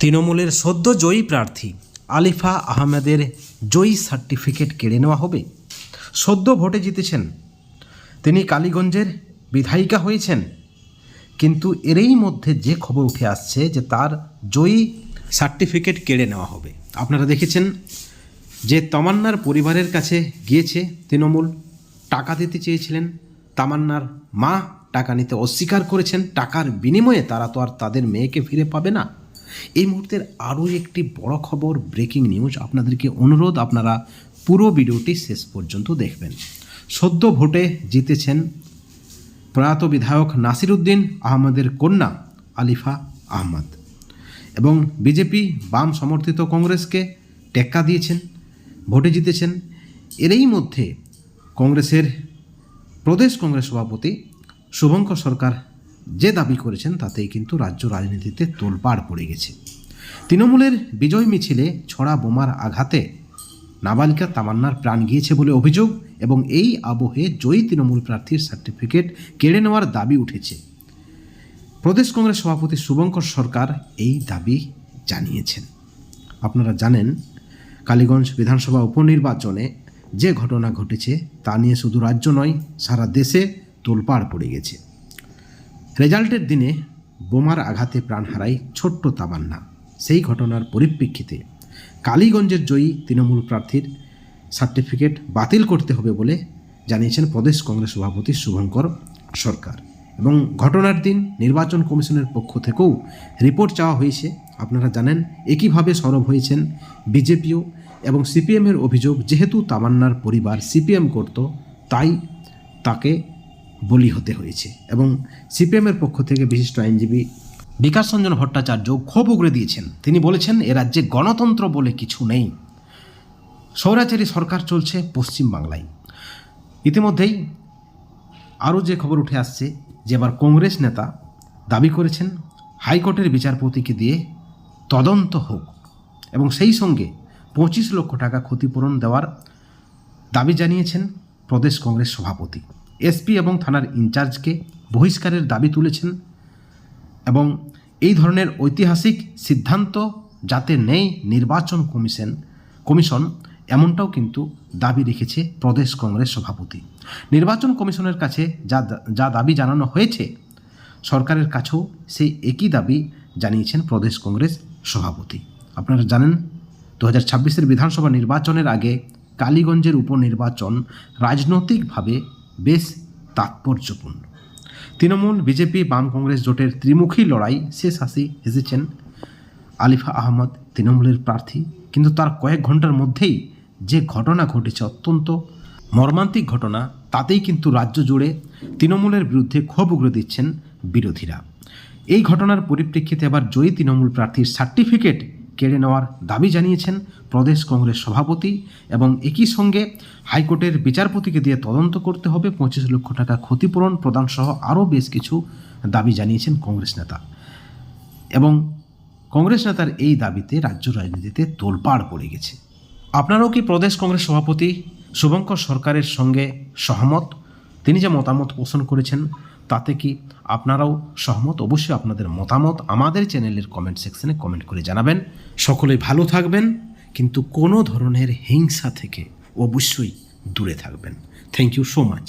তৃণমূলের সদ্য জয়ী প্রার্থী আলিফা আহমেদের জয়ী সার্টিফিকেট কেড়ে নেওয়া হবে। সদ্য ভোটে জিতেছেন। তিনি কালীগঞ্জের বিধায়িকা হয়েছেন। কিন্তু এরই মধ্যে যে খবর উঠে আসছে যে তার জয়ী সার্টিফিকেট কেড়ে নেওয়া হবে। আপনারা দেখেছেন যে তামান্নার পরিবারের কাছে গিয়েছে তৃণমূল, টাকা দিতে চেয়েছিলেন। তামান্নার মা টাকা নিতে অস্বীকার করেছেন। টাকার বিনিময়ে তারা তো আর তাদের মেয়েকে ফিরে পাবে না। এই মুহূর্তের আরও একটি বড় খবর ব্রেকিং নিউজ আপনাদেরকে অনুরোধ, আপনারা পুরো ভিডিওটি শেষ পর্যন্ত দেখবেন। সদ্য ভোটে জিতেছেন প্রয়াত বিধায়ক নাসিরুদ্দিন আহমদের কন্যা আলিফা আহমদ এবং বিজেপি বাম সমর্থিত কংগ্রেসকে টেক্কা দিয়েছেন, ভোটে জিতেছেন। এরই মধ্যে কংগ্রেসের প্রদেশ কংগ্রেস সভাপতি শুভঙ্কর সরকার যে দাবি করেছেন তাতেই কিন্তু রাজ্য রাজনীতিতে তোলপাড় পড়ে গেছে। তৃণমূলের বিজয় মিছিলে ছড়া বোমার আঘাতে নাবালিকা তামান্নার প্রাণ গিয়েছে বলে অভিযোগ এবং এই আবহে জয়ী তৃণমূল প্রার্থীর সার্টিফিকেট কেড়ে নেওয়ার দাবি উঠেছে। প্রদেশ কংগ্রেস সভাপতি শুভঙ্কর সরকার এই দাবি জানিয়েছেন। আপনারা জানেন, কালীগঞ্জ বিধানসভা উপনির্বাচনে যে ঘটনা ঘটেছে তা নিয়ে শুধু রাজ্য নয়, সারা দেশে তোলপাড় পড়ে গেছে। রেজাল্টের দিনে বোমার আঘাতে প্রাণ হারায় ছোট্ট তামান্না। সেই ঘটনার পরিপ্রেক্ষিতে কালীগঞ্জের জয়ী তৃণমূল প্রার্থীর সার্টিফিকেট বাতিল করতে হবে বলে জানিয়েছেন প্রদেশ কংগ্রেস সভাপতি শুভঙ্কর সরকার। এবং ঘটনার দিন নির্বাচন কমিশনের পক্ষ থেকেও রিপোর্ট চাওয়া হয়েছে। আপনারা জানেন, একইভাবে সরব হয়েছেন বিজেপিও এবং সিপিএমের অভিযোগ, যেহেতু তামান্নার পরিবার সিপিএম করত, তাই তাকে বলি হতে হয়েছে এবং সিপিএমের পক্ষ থেকে বিশিষ্ট আইনজীবী বিকাশ রঞ্জন ভট্টাচার্য ক্ষোভ উগড়ে দিয়েছেন। তিনি বলেছেন, এ রাজ্যে গণতন্ত্র বলে কিছু নেই। স্বৈরাচারী সরকার চলছে পশ্চিমবাংলায়। ইতিমধ্যেই আরও যে খবর উঠে আসছে যে এবার কংগ্রেস নেতা দাবি করেছেন, হাইকোর্টের বিচারপতিকে দিয়ে তদন্ত হোক এবং সেই সঙ্গে পঁচিশ লক্ষ টাকা ক্ষতিপূরণ দেওয়ার দাবি জানিয়েছেন প্রদেশ কংগ্রেস সভাপতি। এসপি এবং থানার ইনচার্জকে বহিষ্কারের দাবি তুলেছেন এবং এই ধরনের ঐতিহাসিক সিদ্ধান্ত যাতে নেই নির্বাচন কমিশন কমিশন, এমনটাও কিন্তু দাবি রেখেছে প্রদেশ কংগ্রেস সভাপতি। নির্বাচন কমিশনের কাছে যা যা দাবি জানানো হয়েছে, সরকারের কাছেও সেই একই দাবি জানিয়েছেন প্রদেশ কংগ্রেস সভাপতি। আপনারা জানেন দু হাজার বিধানসভা নির্বাচনের আগে কালীগঞ্জের উপনির্বাচন রাজনৈতিকভাবে বেশ তাৎপর্যপূর্ণ। তৃণমূল, বিজেপি, বাম কংগ্রেস জোটের ত্রিমুখী লড়াই শেষ হাসি হেসেছেন আলিফা আহমদ, তৃণমূলের প্রার্থী। কিন্তু তার কয়েক ঘণ্টার মধ্যেই যে ঘটনা ঘটেছে অত্যন্ত মর্মান্তিক ঘটনা, তাতেই কিন্তু রাজ্য জুড়ে তৃণমূলের বিরুদ্ধে ক্ষোভ উগড়ে দিচ্ছেন বিরোধীরা। এই ঘটনার পরিপ্রেক্ষিতে এবার জয়ী তৃণমূল প্রার্থীর সার্টিফিকেট কেড়ে নেওয়ার দাবি জানিয়েছেন প্রদেশ কংগ্রেস সভাপতি এবং একই সঙ্গে হাইকোর্টের বিচারপতিকে দিয়ে তদন্ত করতে হবে। পঁচিশ লক্ষ টাকা ক্ষতিপূরণ প্রদান সহ আরও বেশ কিছু দাবি জানিয়েছেন কংগ্রেস নেতা। এবং কংগ্রেস নেতার এই দাবিতে রাজ্য রাজনীতিতে তোলপাড় পড়ে গেছে। আপনারাও কি প্রদেশ কংগ্রেস সভাপতি শুভঙ্কর সরকারের সঙ্গে সহমত? তিনি যে মতামত পোষণ করেছেন, তাতে কি আপনারাও সহমত? অবশ্যই আপনাদের মতামত আমাদের চ্যানেলের কমেন্ট সেকশনে কমেন্ট করে জানাবেন। সকলে ভালো থাকবেন, কিন্তু কোনো ধরনের হিংসা থেকে অবশ্যই দূরে থাকবেন। Thank you so much